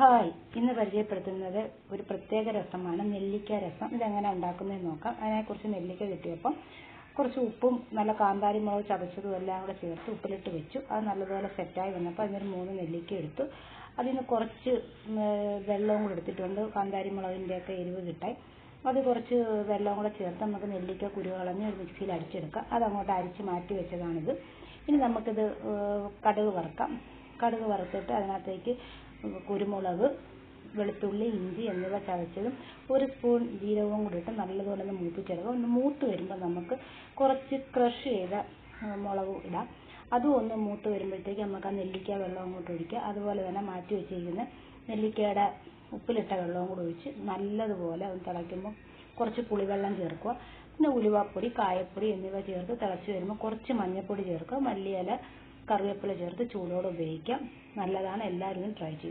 Hi ഇന്ന് പരിചയപ്പെടുത്തുന്നത് ഒരു പ്രത്യേക രസമാണ്. നെല്ലിക്ക രസം. ഇതെങ്ങനെ ഉണ്ടാക്കുന്നതെന്ന് നോക്കാം. അതിനെക്കുറിച്ച് നെല്ലിക്ക കിട്ടിയപ്പം കുറച്ച് ഉപ്പും നല്ല കാന്താരി മുളക് ചതച്ചതും എല്ലാം കൂടെ ചേർത്ത് ഉപ്പിലിട്ട് വെച്ചു. അത് നല്ലതുപോലെ സെറ്റായി വന്നപ്പോൾ അതിനൊരു മൂന്ന് നെല്ലിക്ക എടുത്തു. അതിൽ നിന്ന് കുറച്ച് വെള്ളവും കൂടെ എടുത്തിട്ടുണ്ട്. കാന്താരി മുളകിന്റെയൊക്കെ എരിവ് കിട്ടാൻ. അത് കുറച്ച് വെള്ളവും കൂടെ ചേർത്ത് നമുക്ക് നെല്ലിക്ക കുരു കളഞ്ഞ് ഒരു മിക്സിയിൽ അടിച്ചെടുക്കാം അത് അങ്ങോട്ട് അരിച്ച് മാറ്റി വെച്ചതാണിത്. ഇനി നമുക്കിത് കടുക് വറുക്കാം. കടുക് വറുത്തിട്ട് അതിനകത്തേക്ക് കുരുമുളക് വെളുത്തുള്ളി ഇഞ്ചി എന്നിവ ചതച്ചതും ഒരു സ്പൂൺ ജീരകവും കൂടി ഇട്ട് നല്ലതുപോലെ ഒന്ന് മൂപ്പിച്ചെടുക്കുക. ഒന്ന് മൂത്ത് വരുമ്പോൾ നമുക്ക് കുറച്ച് ക്രഷ് ചെയ്ത മുളക് ഇടാം. അതും ഒന്ന് മൂത്ത് വരുമ്പോഴത്തേക്ക് നമുക്ക് ആ നെല്ലിക്ക വെള്ളം അങ്ങോട്ട് ഒഴിക്കുക. അതുപോലെ തന്നെ മാറ്റി വെച്ചിരിക്കുന്ന നെല്ലിക്കയുടെ ഉപ്പിലിട്ട വെള്ളവും കൂടി ഒഴിച്ച് നല്ലതുപോലെ ഒന്ന് തിളയ്ക്കുമ്പോൾ കുറച്ച് പുളിവെള്ളം ചേർക്കുക. പിന്നെ ഉലുവാപ്പൊടി കായപ്പൊടി എന്നിവ ചേർത്ത് തിളച്ച് വരുമ്പോൾ കുറച്ച് മഞ്ഞൾപ്പൊടി ചേർക്കുക. മല്ലിയില കറിവേപ്പില ചേർത്ത് ചൂടോടെ ഉപയോഗിക്കാം. നല്ലതാണ്. എല്ലാവരും ട്രൈ ചെയ്യും.